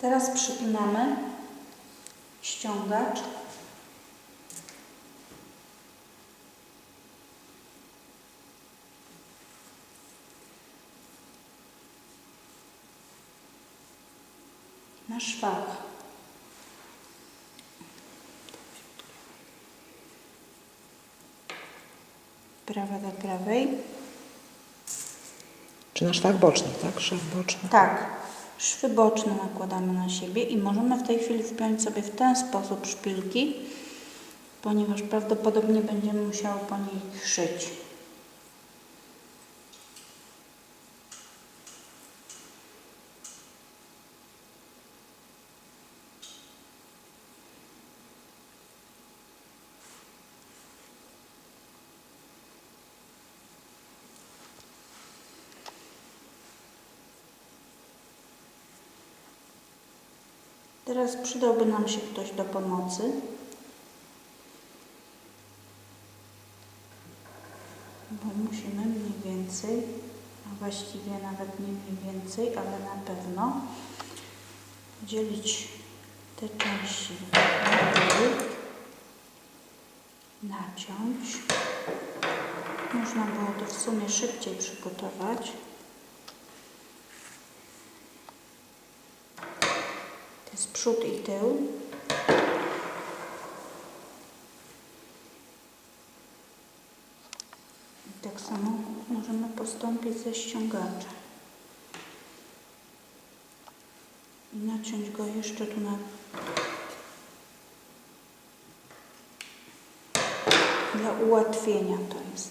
Teraz przypinamy ściągacz. Na szwach. Prawa do prawej. Czy na szwach bocznych, tak? Szaf boczny. Tak, szwy boczne nakładamy na siebie i możemy w tej chwili wpiąć sobie w ten sposób szpilki, ponieważ prawdopodobnie będziemy musiały po nich szyć. Teraz przydałby nam się ktoś do pomocy. Bo musimy mniej więcej, a właściwie nawet nie mniej więcej, ale na pewno dzielić te części naciąć. Można było to w sumie szybciej przygotować. Jest przód i tył. I tak samo możemy postąpić ze ściągaczem. I naciąć go jeszcze tu na... Dla ułatwienia to jest.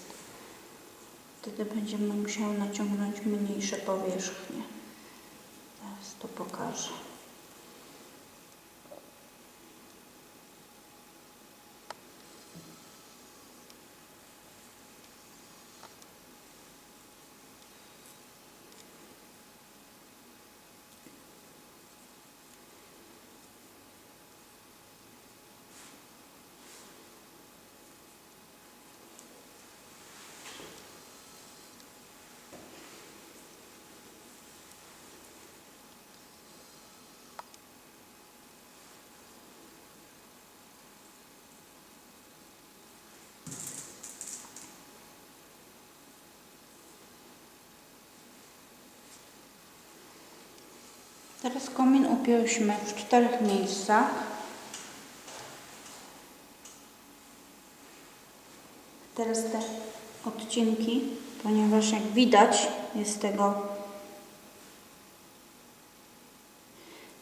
Wtedy będziemy musiały naciągnąć mniejsze powierzchnie. Teraz to pokażę. Teraz komin upięliśmy w czterech miejscach. Teraz te odcinki, ponieważ jak widać jest tego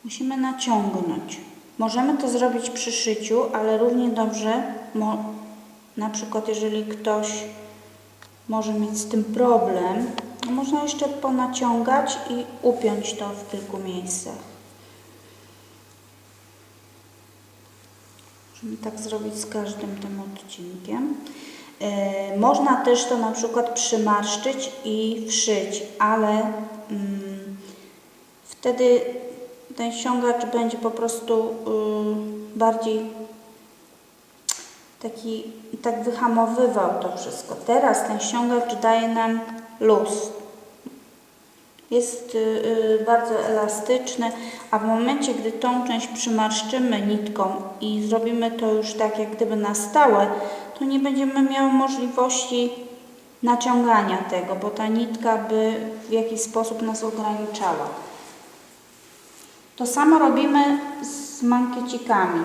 musimy naciągnąć. Możemy to zrobić przy szyciu, ale równie dobrze, na przykład jeżeli ktoś może mieć z tym problem, można jeszcze ponaciągać i upiąć to w kilku miejscach. Możemy tak zrobić z każdym tym odcinkiem. Yy, można też to na przykład przymarszczyć i wszyć, ale mm, wtedy ten ściągacz będzie po prostu yy, bardziej taki, tak wyhamowywał to wszystko. Teraz ten ściągacz daje nam luz. Jest y, y, bardzo elastyczny, a w momencie, gdy tą część przymarszczymy nitką i zrobimy to już tak, jak gdyby na stałe, to nie będziemy miały możliwości naciągania tego, bo ta nitka by w jakiś sposób nas ograniczała. To samo robimy z mankiecikami.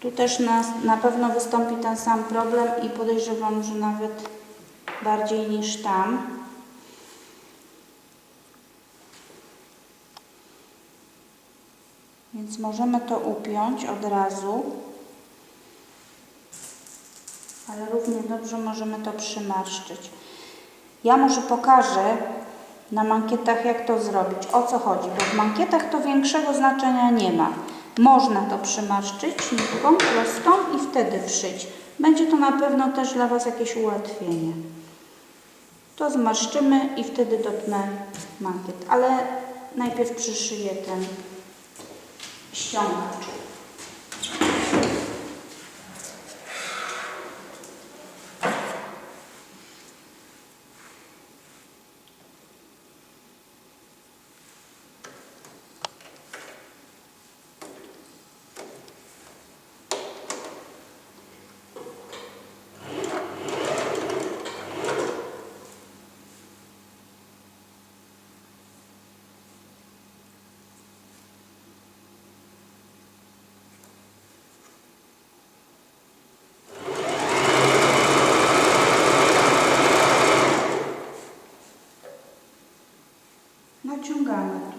Tu też na, na pewno wystąpi ten sam problem i podejrzewam, że nawet bardziej niż tam. Więc możemy to upiąć od razu, ale równie dobrze możemy to przymarszczyć. Ja może pokażę na mankietach, jak to zrobić, o co chodzi, bo w mankietach to większego znaczenia nie ma. Można to przymarszczyć nitką prostą i wtedy wszyć. Będzie to na pewno też dla Was jakieś ułatwienie. To zmarszczymy i wtedy dopnę mankiet, ale najpierw przyszyję ten ściągacz. 中 gamma。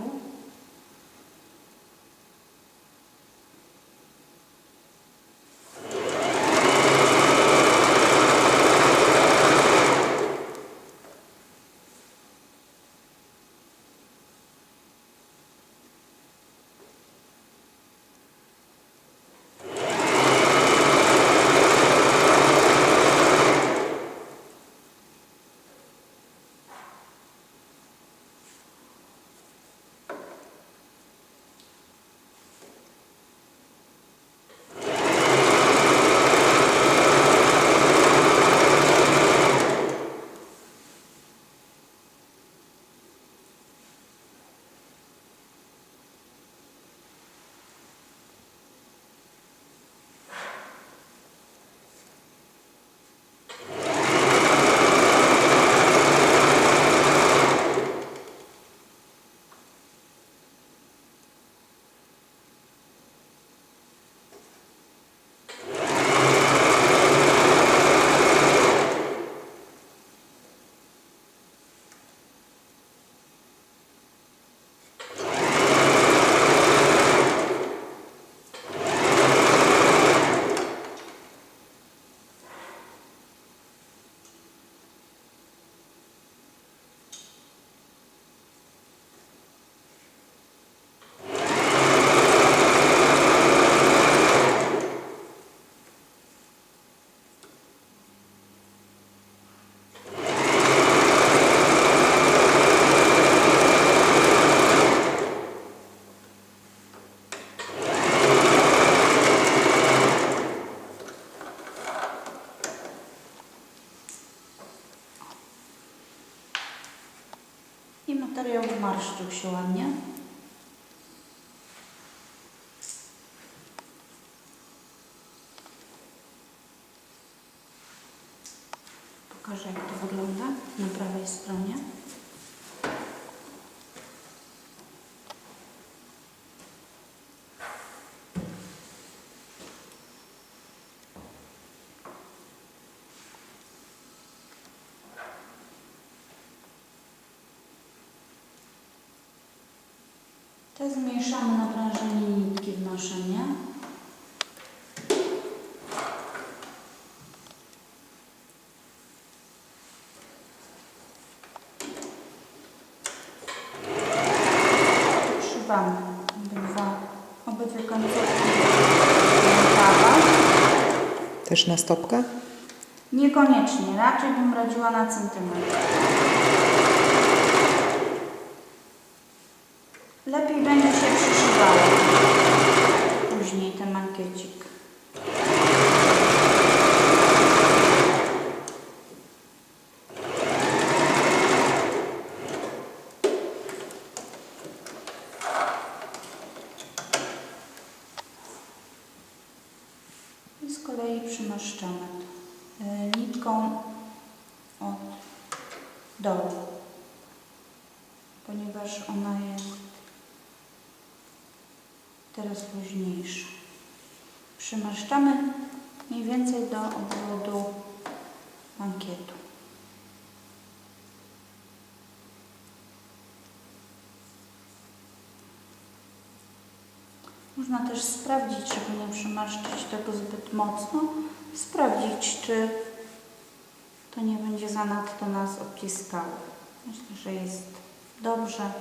Zmarszczył się ładnie. Pokażę jak to wygląda na prawej stronie. Te zmniejszamy naprężenie nitki w maszynie. Przybamy obydwa, obydwie końcówki. Też na stopkę? Niekoniecznie, raczej bym radziła na centymetr. Lepiej będzie się przyszywało później ten mankiecik. I z kolei przymaszczamy y, nitką od dołu, ponieważ ona jest teraz luźniejsza. Przymaszczamy mniej więcej do obwodu mankietu. Można też sprawdzić, żeby nie przymaszczyć tego zbyt mocno, sprawdzić, czy to nie będzie zanadto nas odciskało. Myślę, że jest dobrze.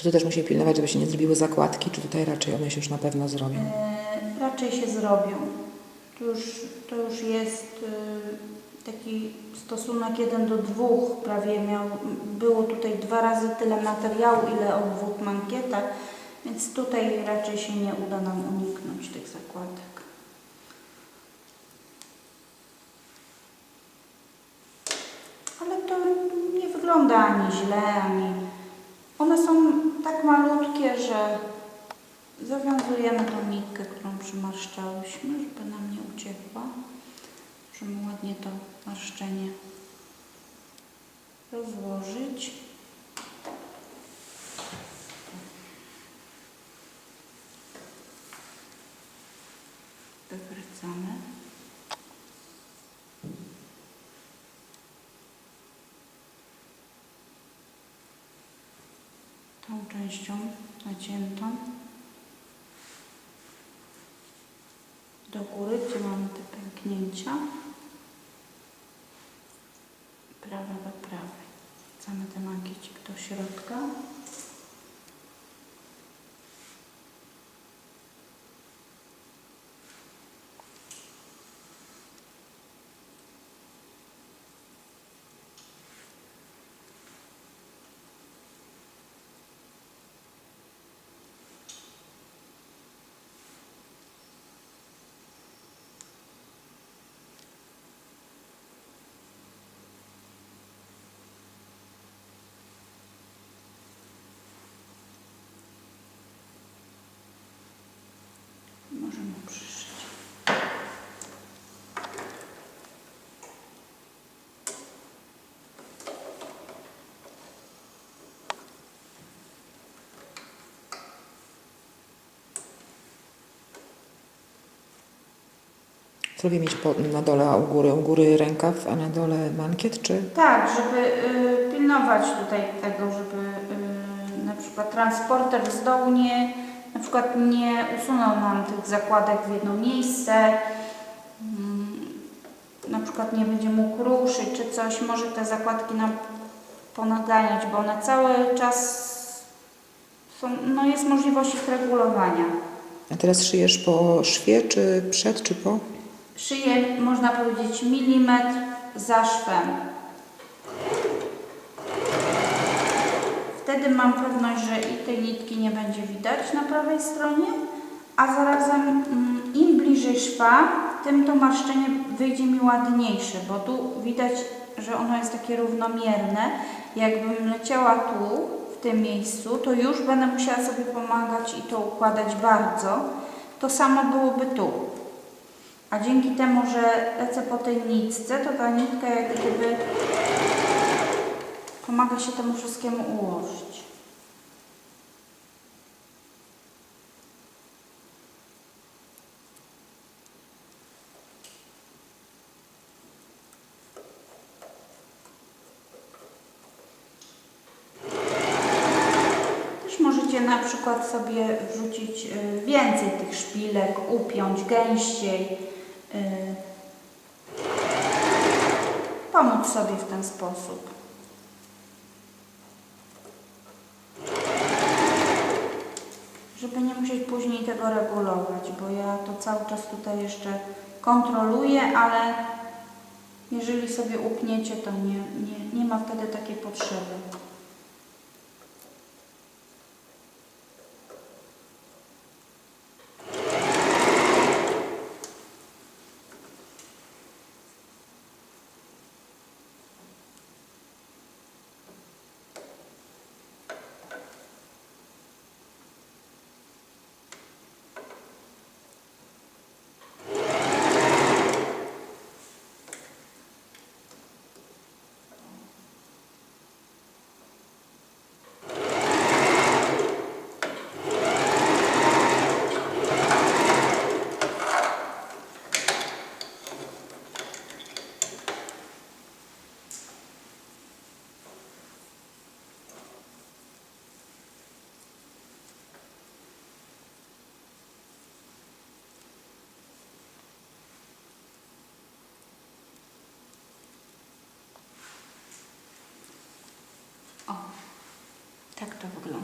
Czy tu też musimy pilnować, żeby się nie zrobiły zakładki, czy tutaj raczej one się już na pewno zrobią? E, raczej się zrobią. To już, to już jest e, taki stosunek 1 do 2 prawie miał. Było tutaj dwa razy tyle materiału, ile obwód mankieta, więc tutaj raczej się nie uda nam uniknąć tych zakładek. Ale to nie wygląda ani źle, ani... One są tak malutkie, że Zawiązujemy tą nitkę, którą przymarszczałyśmy, żeby nam nie uciekła. Możemy ładnie to marszczenie rozłożyć. Wywracamy. częścią naciętą do góry, gdzie mamy te pęknięcia. Prawa do prawej. Wracamy ten mankiecik do środka. Możemy przyszyć. Lubię mieć po, na dole, a u góry, u góry rękaw, a na dole mankiet, czy? Tak, żeby y, pilnować tutaj tego, żeby y, na przykład transporter z dołu nie, na przykład nie usunął nam tych zakładek w jedno miejsce, mm, na przykład nie będzie mógł ruszyć czy coś, może te zakładki nam ponaganiać, bo one cały czas są, no jest możliwość ich regulowania. A teraz szyjesz po szwie, czy przed, czy po? Szyję, można powiedzieć, milimetr za szwem. Wtedy mam pewność, że i tej nitki nie będzie widać na prawej stronie, a zarazem mm, im bliżej szwa, tym to marszczenie wyjdzie mi ładniejsze, bo tu widać, że ono jest takie równomierne. Jakbym leciała tu, w tym miejscu, to już będę musiała sobie pomagać i to układać bardzo. To samo byłoby tu. A dzięki temu, że lecę po tej nitce, to ta nitka jak gdyby pomaga się temu wszystkiemu ułożyć. Możecie na przykład sobie wrzucić y, więcej tych szpilek, upiąć gęściej. Y, Pomóc sobie w ten sposób. Żeby nie musieć później tego regulować, bo ja to cały czas tutaj jeszcze kontroluję, ale jeżeli sobie upniecie, to nie, nie, nie ma wtedy takiej potrzeby. To wygląda.